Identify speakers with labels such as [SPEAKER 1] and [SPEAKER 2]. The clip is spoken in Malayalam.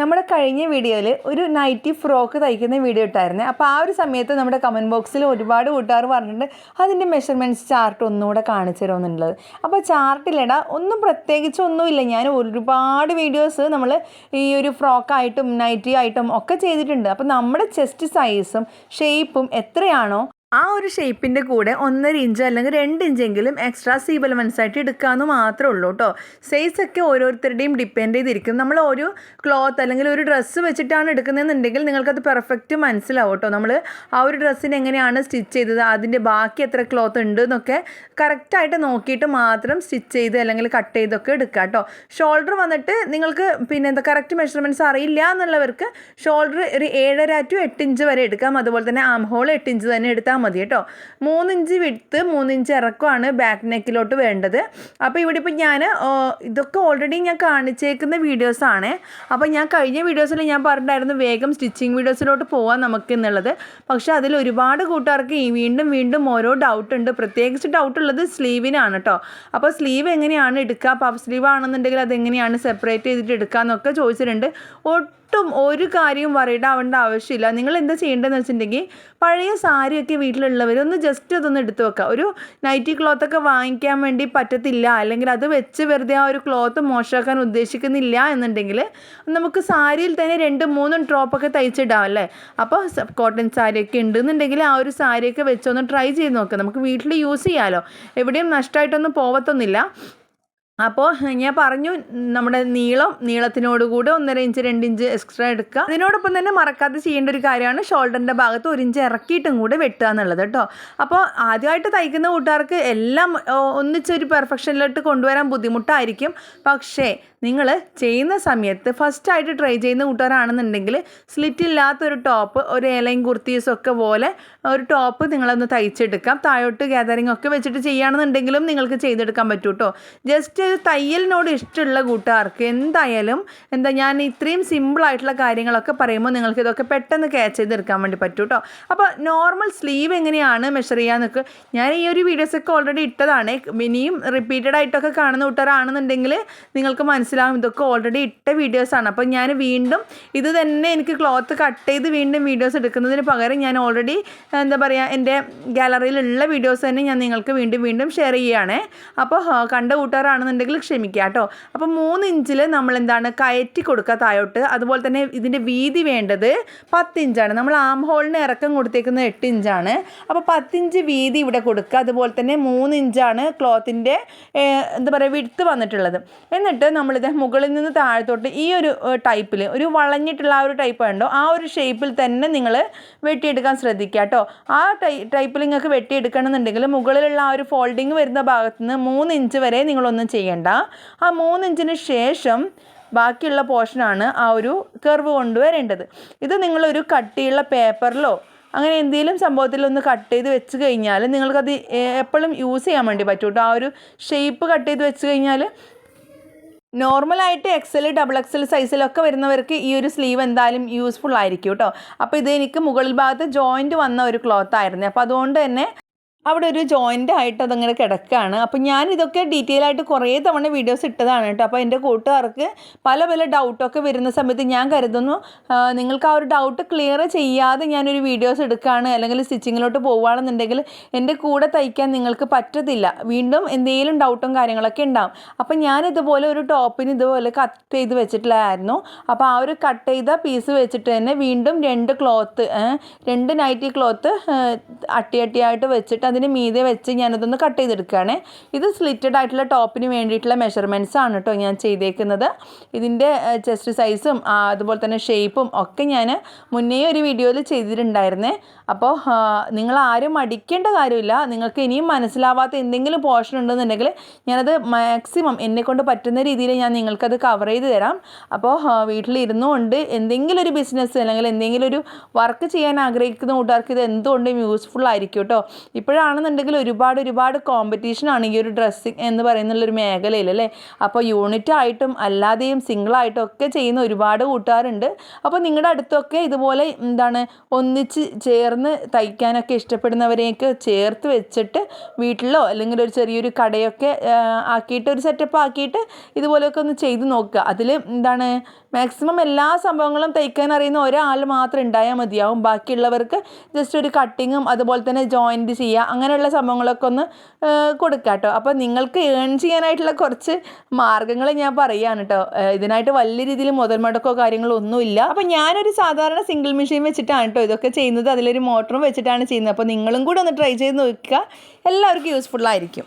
[SPEAKER 1] നമ്മുടെ കഴിഞ്ഞ വീഡിയോയിൽ ഒരു നൈറ്റി ഫ്രോക്ക് തയ്ക്കുന്ന വീഡിയോ ഇട്ടായിരുന്നു. അപ്പോൾ ആ ഒരു സമയത്ത് നമ്മുടെ കമന്റ് ബോക്സിൽ ഒരുപാട് കൂട്ടുകാർ പറഞ്ഞിട്ടുണ്ട് അതിന്റെ മെഷർമെന്റ്സ് ചാർട്ട് ഒന്നുകൂടെ കാണിച്ചു തരുമെന്നുള്ളത്. അപ്പോൾ ചാർട്ടിലിടാ ഒന്നും പ്രത്യേകിച്ച് ഒന്നുമില്ല. ഞാൻ ഒരുപാട് വീഡിയോസ് നമ്മൾ ഈ ഒരു ഫ്രോക്കായിട്ടും നൈറ്റി ആയിട്ടും ഒക്കെ ചെയ്തിട്ടുണ്ട്. അപ്പോൾ നമ്മുടെ ചെസ്റ്റ് സൈസും ഷേപ്പും എത്രയാണോ ആ ഒരു ഷേപ്പിന്റെ കൂടെ ഒന്നര ഇഞ്ച് അല്ലെങ്കിൽ രണ്ട് ഇഞ്ചെങ്കിലും എക്സ്ട്രാ സീബ് എലമെൻസ് ആയിട്ട് എടുക്കാമെന്ന് മാത്രമേ ഉള്ളൂ കേട്ടോ സൈസ് ഒക്കെ ഓരോരുത്തരുടെയും ഡിപ്പെൻഡ് ചെയ്തിരിക്കും. നമ്മൾ ഒരു ക്ലോത്ത് അല്ലെങ്കിൽ ഒരു ഡ്രസ്സ് വെച്ചിട്ടാണ് എടുക്കുന്നതെന്നുണ്ടെങ്കിൽ നിങ്ങൾക്കത് പെർഫെക്റ്റ് മനസ്സിലാവും കേട്ടോ നമ്മൾ ആ ഒരു ഡ്രസ്സിന് എങ്ങനെയാണ് സ്റ്റിച്ച് ചെയ്തത് അതിന്റെ ബാക്കി എത്ര ക്ലോത്ത് ഉണ്ട് എന്നൊക്കെ കറക്റ്റായിട്ട് നോക്കിയിട്ട് മാത്രം സ്റ്റിച്ച് ചെയ്ത് അല്ലെങ്കിൽ കട്ട് ചെയ്തൊക്കെ എടുക്കുക കേട്ടോ ഷോൾഡർ വന്നിട്ട് നിങ്ങൾക്ക് പിന്നെ എന്താ കറക്റ്റ് മെഷർമെന്റ്സ് അറിയില്ല എന്നുള്ളവർക്ക് ഷോൾഡർ ഒരു ഏഴര ടു എട്ട് ഇഞ്ച് വരെ എടുക്കാം. അതുപോലെ തന്നെ ആം ഹോൾ എട്ട് ഇഞ്ച് തന്നെ എടുത്താൽ മതി കേട്ടോ. മൂന്നിഞ്ച് വിടുത്ത് മൂന്നിഞ്ച് ഇറക്കമാണ് ബാക്ക് നെക്കിലോട്ട് വേണ്ടത്. അപ്പോൾ ഇവിടെ ഇപ്പോൾ ഞാൻ ഇതൊക്കെ ഓൾറെഡി ഞാൻ കാണിച്ചേക്കുന്ന വീഡിയോസാണ് അപ്പോൾ ഞാൻ കഴിഞ്ഞ വീഡിയോസിൽ ഞാൻ പറഞ്ഞിട്ടുണ്ടായിരുന്നു വേഗം സ്റ്റിച്ചിങ് വീഡിയോസിലോട്ട് പോകാൻ നമുക്ക് എന്നുള്ളത്. പക്ഷേ അതിൽ ഒരുപാട് കൂട്ടുകാർക്ക് ഈ വീണ്ടും വീണ്ടും ഓരോ ഡൗട്ട് ഉണ്ട്. പ്രത്യേകിച്ച് ഡൗട്ട് ഉള്ളത് സ്ലീവിനാണ് കേട്ടോ. അപ്പോൾ സ്ലീവ് എങ്ങനെയാണ് എടുക്കുക? പഫ് സ്ലീവ് ആണെന്നുണ്ടെങ്കിൽ അതെങ്ങനെയാണ് സെപ്പറേറ്റ് ചെയ്തിട്ട് എടുക്കുക എന്നൊക്കെ ചോദിച്ചിട്ടുണ്ട്. ഒട്ടും ഒരു കാര്യവും വറീഡ് ആവേണ്ട ആവശ്യമില്ല. നിങ്ങൾ എന്താ ചെയ്യേണ്ടതെന്ന് വെച്ചിട്ടുണ്ടെങ്കിൽ പഴയ സാരിയൊക്കെ വീട്ടിലുള്ളവർ ഒന്ന് ജസ്റ്റ് അതൊന്ന് എടുത്തു വെക്കുക ഒരു നൈറ്റി ക്ലോത്ത് ഒക്കെ വാങ്ങിക്കാൻ വേണ്ടി പറ്റത്തില്ല. അല്ലെങ്കിൽ അത് വെച്ച് വെറുതെ ആ ഒരു ക്ലോത്ത് മോശമാക്കാൻ ഉദ്ദേശിക്കുന്നില്ല എന്നുണ്ടെങ്കിൽ നമുക്ക് സാരിയിൽ തന്നെ രണ്ട് മൂന്നും ഡ്രോപ്പൊക്കെ തയ്ച്ചിടാം അല്ലേ? അപ്പോൾ കോട്ടൺ സാരിയൊക്കെ ഉണ്ടെന്നുണ്ടെങ്കിൽ ആ ഒരു സാരിയൊക്കെ വെച്ചൊന്ന് ട്രൈ ചെയ്ത് നോക്കുക നമുക്ക് വീട്ടിൽ യൂസ് ചെയ്യാമല്ലോ എവിടെയും നഷ്ടമായിട്ടൊന്നും പോവത്തൊന്നുമില്ല. അപ്പോൾ ഞാൻ പറഞ്ഞു നമ്മുടെ നീളം നീളത്തിനോട് കൂടെ ഒന്നര ഇഞ്ച് രണ്ട് ഇഞ്ച് എക്സ്ട്രാ എടുക്കുക. അതിനോടൊപ്പം തന്നെ മറക്കാതെ ചെയ്യേണ്ട ഒരു കാര്യമാണ് ഷോൾഡറിന്റെ ഭാഗത്ത് ഒരു ഇഞ്ച് ഇറക്കിയിട്ടും കൂടെ വെട്ടുക എന്നുള്ളത് കേട്ടോ. അപ്പോൾ ആദ്യമായിട്ട് തയ്ക്കുന്ന കൂട്ടുകാർക്ക് എല്ലാം ഒന്നിച്ചൊരു പെർഫെക്ഷനിലോട്ട് കൊണ്ടുവരാൻ ബുദ്ധിമുട്ടായിരിക്കും. പക്ഷേ നിങ്ങൾ ചെയ്യുന്ന സമയത്ത് ഫസ്റ്റായിട്ട് ട്രൈ ചെയ്യുന്ന കൂട്ടുകാരാണെന്നുണ്ടെങ്കിൽ സ്ലിറ്റ് ഇല്ലാത്തൊരു ടോപ്പ് ഒരു ഏലയും കുർത്തീസും ഒക്കെ പോലെ ഒരു ടോപ്പ് നിങ്ങളൊന്ന് തയ്ച്ചെടുക്കാം. താഴോട്ട് ഗ്യാതറിംഗ് ഒക്കെ വെച്ചിട്ട് ചെയ്യുകയാണെന്നുണ്ടെങ്കിലും നിങ്ങൾക്ക് ചെയ്തെടുക്കാൻ പറ്റും കേട്ടോ. ജസ്റ്റ് തയ്യലിനോട് ഇഷ്ടമുള്ള കൂട്ടുകാർക്ക് എന്തായാലും എന്താ ഞാൻ ഇത്രയും സിമ്പിൾ ആയിട്ടുള്ള കാര്യങ്ങളൊക്കെ പറയുമ്പോൾ നിങ്ങൾക്ക് ഇതൊക്കെ പെട്ടെന്ന് ക്യാച്ച് ചെയ്തെടുക്കാൻ വേണ്ടി പറ്റും കേട്ടോ അപ്പോൾ നോർമൽ സ്ലീവ് എങ്ങനെയാണ് മെഷർ ചെയ്യാന്നൊക്കെ ഞാൻ ഈ ഒരു വീഡിയോസൊക്കെ ഓൾറെഡി ഇട്ടതാണ്. ഇനിയും റിപ്പീറ്റഡ് ആയിട്ടൊക്കെ കാണുന്ന കൂട്ടുകാരാണെന്നുണ്ടെങ്കിൽ നിങ്ങൾക്ക് മനസ്സിലാവും ഇതൊക്കെ ഓൾറെഡി ഇട്ട വീഡിയോസാണ് അപ്പോൾ ഞാൻ വീണ്ടും ഇത് തന്നെ എനിക്ക് ക്ലോത്ത് കട്ട് ചെയ്ത് വീണ്ടും വീഡിയോസ് എടുക്കുന്നതിന് പകരം ഞാൻ ഓൾറെഡി എന്താ പറയുക എന്റെ ഗാലറിയിലുള്ള വീഡിയോസ് തന്നെ ഞാൻ നിങ്ങൾക്ക് വീണ്ടും വീണ്ടും ഷെയർ ചെയ്യുകയാണേ. അപ്പോൾ കണ്ട കണ്ട കൂട്ടുകാരാണെന്നുണ്ടെങ്കിൽ ക്ഷമിക്കുക കേട്ടോ. അപ്പോൾ മൂന്ന് ഇഞ്ചിൽ നമ്മൾ എന്താണ് കയറ്റി കൊടുക്കുക താഴോട്ട്. അതുപോലെ തന്നെ ഇതിന്റെ വീതി വേണ്ടത് പത്ത് ഇഞ്ചാണ്. നമ്മൾ ആം ഹോളിന് ഇറക്കം കൊടുത്തേക്കുന്നത് എട്ട് ഇഞ്ചാണ്. അപ്പോൾ പത്തിഞ്ച് വീതി ഇവിടെ കൊടുക്കുക. അതുപോലെ തന്നെ മൂന്ന് ഇഞ്ചാണ് ക്ലോത്തിന്റെ എന്താ പറയുക വിടുത്ത് വന്നിട്ടുള്ളത്. എന്നിട്ട് നമ്മളിത് മുകളിൽ നിന്ന് താഴത്തോട്ട് ഈ ഒരു ടൈപ്പിൽ ഒരു വളഞ്ഞിട്ടുള്ള ആ ഒരു ടൈപ്പ് ഉണ്ടോ ആ ഒരു ഷേപ്പിൽ തന്നെ നിങ്ങൾ വെട്ടിയെടുക്കാൻ ശ്രദ്ധിക്കുക കേട്ടോ. ആ ടൈ ടൈപ്പിൽ നിങ്ങൾക്ക് വെട്ടിയെടുക്കണമെന്നുണ്ടെങ്കിൽ മുകളിലുള്ള ആ ഒരു ഫോൾഡിങ് വരുന്ന ഭാഗത്ത് നിന്ന് മൂന്ന് ഇഞ്ച് വരെ നിങ്ങളൊന്നും ചെയ്യണ്ട. ആ മൂന്നിഞ്ചിന് ശേഷം ബാക്കിയുള്ള പോർഷനാണ് ആ ഒരു കർവ് കൊണ്ടുവരേണ്ടത്. ഇത് നിങ്ങളൊരു കട്ടിയുള്ള പേപ്പറിലോ അങ്ങനെ എന്തെങ്കിലും സംഭവത്തിൽ ഒന്ന് കട്ട് ചെയ്ത് വെച്ച് കഴിഞ്ഞാൽ നിങ്ങൾക്കത് എപ്പോഴും യൂസ് ചെയ്യാൻ വേണ്ടി പറ്റും കേട്ടോ ആ ഒരു ഷേപ്പ് കട്ട് ചെയ്ത് വെച്ച് കഴിഞ്ഞാൽ നോർമലായിട്ട് എക്സൽ ഡബിൾ എക്സൽ സൈസിലൊക്കെ വരുന്നവർക്ക് ഈ ഒരു സ്ലീവ് എന്തായാലും യൂസ്ഫുൾ ആയിരിക്കും കേട്ടോ അപ്പോൾ ഇത് എനിക്ക് മുകളിൽ ഭാഗത്ത് ജോയിന്റ് വന്ന ഒരു ക്ലോത്ത് ആയിരുന്നു. അപ്പോൾ അതുകൊണ്ട് തന്നെ അവിടെ ഒരു ജോയിന്റ് ആയിട്ട് അതങ്ങനെ കിടക്കുകയാണ് അപ്പോൾ ഞാൻ ഇതൊക്കെ ഡീറ്റെയിൽ ആയിട്ട് കുറേ തവണ വീഡിയോസ് ഇട്ടതാണ് കേട്ടോ. അപ്പോൾ എന്റെ കൂട്ടുകാർക്ക് പല പല ഡൗട്ടൊക്കെ വരുന്ന സമയത്ത് ഞാൻ കരുതുന്നു നിങ്ങൾക്ക് ആ ഒരു ഡൗട്ട് ക്ലിയർ ചെയ്യാതെ ഞാനൊരു വീഡിയോസ് എടുക്കുകയാണ് അല്ലെങ്കിൽ സ്റ്റിച്ചിങ്ങിലോട്ട് പോവുകയാണെന്നുണ്ടെങ്കിൽ എന്റെ കൂടെ തയ്ക്കാൻ നിങ്ങൾക്ക് പറ്റത്തില്ല. വീണ്ടും എന്തെങ്കിലും ഡൗട്ടും കാര്യങ്ങളൊക്കെ ഉണ്ടാവും. അപ്പം ഞാൻ ഇതുപോലെ ഒരു ടോപ്പിന് ഇതുപോലെ കട്ട് ചെയ്ത് വെച്ചിട്ടില്ലായിരുന്നു. അപ്പോൾ ആ ഒരു കട്ട് ചെയ്ത പീസ് വെച്ചിട്ട് തന്നെ വീണ്ടും രണ്ട് ക്ലോത്ത് രണ്ട് നൈറ്റി ക്ലോത്ത് അട്ടി അട്ടിയായിട്ട് വെച്ചിട്ട് അതിന് മീതെ വെച്ച് ഞാനതൊന്ന് കട്ട് ചെയ്തെടുക്കുകയാണ്. ഇത് സ്ലിറ്റഡ് ആയിട്ടുള്ള ടോപ്പിന് വേണ്ടിയിട്ടുള്ള മെഷർമെന്റ്സ് ആണ് കേട്ടോ ഞാൻ ചെയ്തേക്കുന്നത്. ഇതിന്റെ ചെസ്റ്റ് സൈസും അതുപോലെ തന്നെ ഷേപ്പും ഒക്കെ ഞാൻ മുന്നേ ഒരു വീഡിയോയിൽ ചെയ്തിട്ടുണ്ടായിരുന്നേ. അപ്പോൾ നിങ്ങൾ ആരും മടിക്കേണ്ട കാര്യമില്ല. നിങ്ങൾക്ക് ഇനിയും മനസ്സിലാവാത്ത എന്തെങ്കിലും പോർഷൻ ഉണ്ടെന്നുണ്ടെങ്കിൽ ഞാനത് മാക്സിമം എന്നെ കൊണ്ട് പറ്റുന്ന രീതിയിൽ ഞാൻ നിങ്ങൾക്കത് കവർ ചെയ്ത് തരാം. അപ്പോൾ വീട്ടിലിരുന്നു കൊണ്ട് എന്തെങ്കിലും ഒരു ബിസിനസ് അല്ലെങ്കിൽ എന്തെങ്കിലും ഒരു വർക്ക് ചെയ്യാൻ ആഗ്രഹിക്കുന്ന കൂട്ടുകാർക്ക് ഇത് എന്തുകൊണ്ടും യൂസ്ഫുൾ ആയിരിക്കും കേട്ടോ ഇപ്പോഴാണ് ഇപ്പോഴാണെന്നുണ്ടെങ്കിൽ ഒരുപാട് ഒരുപാട് കോമ്പറ്റീഷനാണ് ഈ ഒരു ഡ്രസ്സിങ് എന്ന് പറയുന്നുള്ളൊരു മേഖലയിൽ അല്ലേ? അപ്പോൾ യൂണിറ്റ് ആയിട്ടും അല്ലാതെയും സിംഗിളായിട്ടും ഒക്കെ ചെയ്യുന്ന ഒരുപാട് കൂട്ടുകാരുണ്ട്. അപ്പോൾ നിങ്ങളുടെ അടുത്തൊക്കെ ഇതുപോലെ എന്താണ് ഒന്നിച്ച് ചേർന്ന് തയ്ക്കാനൊക്കെ ഇഷ്ടപ്പെടുന്നവരെയൊക്കെ ചേർത്ത് വെച്ചിട്ട് വീട്ടിലോ അല്ലെങ്കിൽ ഒരു ചെറിയൊരു കടയൊക്കെ ആക്കിയിട്ട് ഒരു സെറ്റപ്പ് ആക്കിയിട്ട് ഇതുപോലെയൊക്കെ ഒന്ന് ചെയ്ത് നോക്കുക. അതിൽ എന്താണ് മാക്സിമം എല്ലാ സംഭവങ്ങളും തയ്ക്കാൻ അറിയുന്ന ഒരാൾ മാത്രം ഉണ്ടായാൽ മതിയാവും. ബാക്കിയുള്ളവർക്ക് ജസ്റ്റ് ഒരു കട്ടിങ്ങും അതുപോലെ തന്നെ ജോയിന്റ് ചെയ്യുക അങ്ങനെയുള്ള സംഭവങ്ങളൊക്കെ ഒന്ന് കൊടുക്കുക കേട്ടോ അപ്പോൾ നിങ്ങൾക്ക് ഏൺ ചെയ്യാനായിട്ടുള്ള കുറച്ച് മാർഗങ്ങൾ ഞാൻ പറയുകയാണ് കേട്ടോ ഇതിനായിട്ട് വലിയ രീതിയിൽ മുതൽ മുടക്കോ കാര്യങ്ങളോ ഒന്നുമില്ല അപ്പോൾ ഞാനൊരു സാധാരണ സിംഗിൾ മെഷീൻ വെച്ചിട്ടാണ് കേട്ടോ ഇതൊക്കെ ചെയ്യുന്നത്. അതിലൊരു മോട്ടറും വെച്ചിട്ടാണ് ചെയ്യുന്നത്. അപ്പോൾ നിങ്ങളും കൂടെ ഒന്ന് ട്രൈ ചെയ്ത് നോക്കുക. എല്ലാവർക്കും യൂസ്ഫുൾ ആയിരിക്കും.